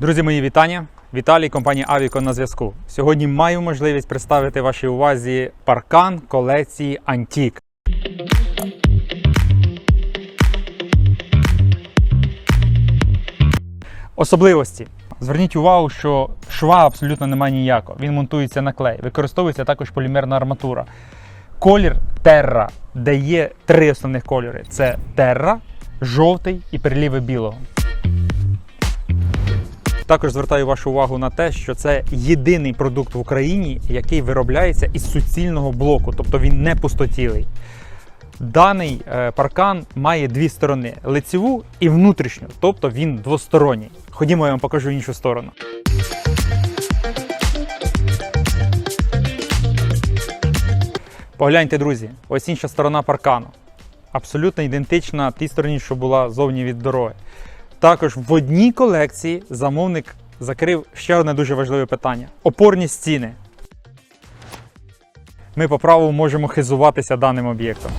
Друзі, мої вітання. Віталій, компанія Авіко на зв'язку. Сьогодні маю можливість представити вашій увазі паркан колекції Антік. Особливості. Зверніть увагу, що шва абсолютно немає ніякого. Він монтується на клей. Використовується також полімерна арматура. Колір терра, де є три основних кольори: це терра, жовтий і переліви білого. Також звертаю вашу увагу на те, що це єдиний продукт в Україні, який виробляється із суцільного блоку, тобто він не пустотілий. Даний е, паркан має дві сторони: лицеву і внутрішню, тобто він двосторонній. Ходімо, я вам покажу іншу сторону. Погляньте, друзі, ось інша сторона паркану. Абсолютно ідентична тій стороні, що була зовні від дороги. Також в одній колекції замовник закрив ще одне дуже важливе питання: опорні стіни. Ми по праву можемо хизуватися даним об'єктом.